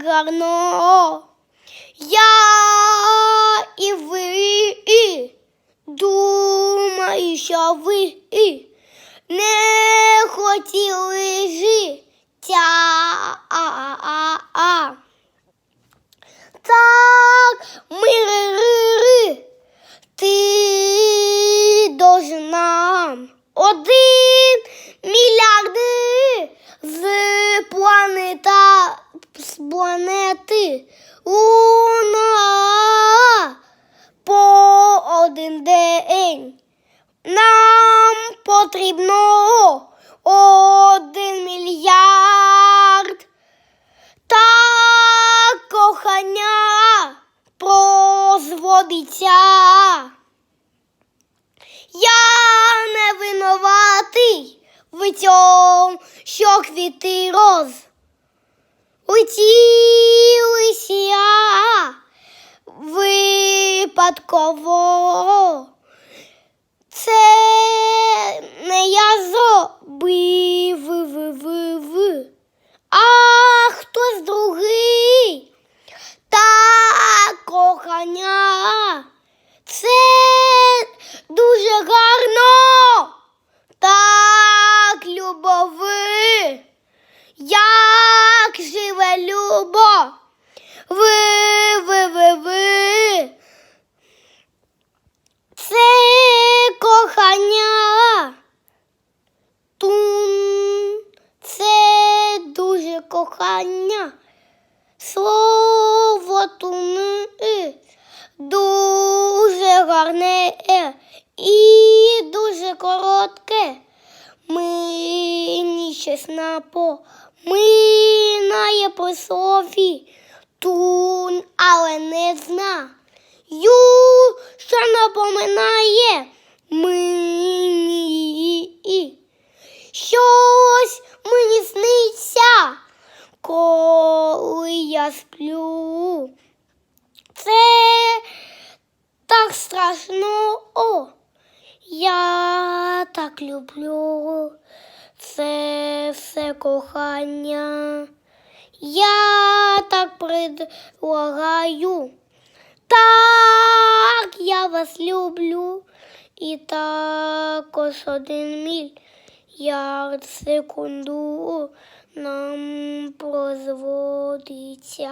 гарно. Я і ви думаю, що ви не хотіли життя. Так, ми ти должен нам один мільярд з планета планети Луна по один день. Нам потрібно один мільярд. Так кохання прозводиться. Я не винуватий в цьому, що квіти роз. Летілися випадково. Це не я зробив, в, в, в, а хтось другий. Так, кохання. Це дуже гарно. Так, любови. Як живе любов. Ви, ви, ви, ви. Це кохання. Тун. Це дуже кохання. Слово туни дуже гарне е, і дуже коротке. Мені напо, минає по слові тун, але не знаю, що напоминає мені. Щось мені сниться, коли я сплю. Це так страшно. О, я так люблю. Це все кохання. Я так предлагаю. Так, я вас люблю. І також один мільярд секунду нам прозводиться.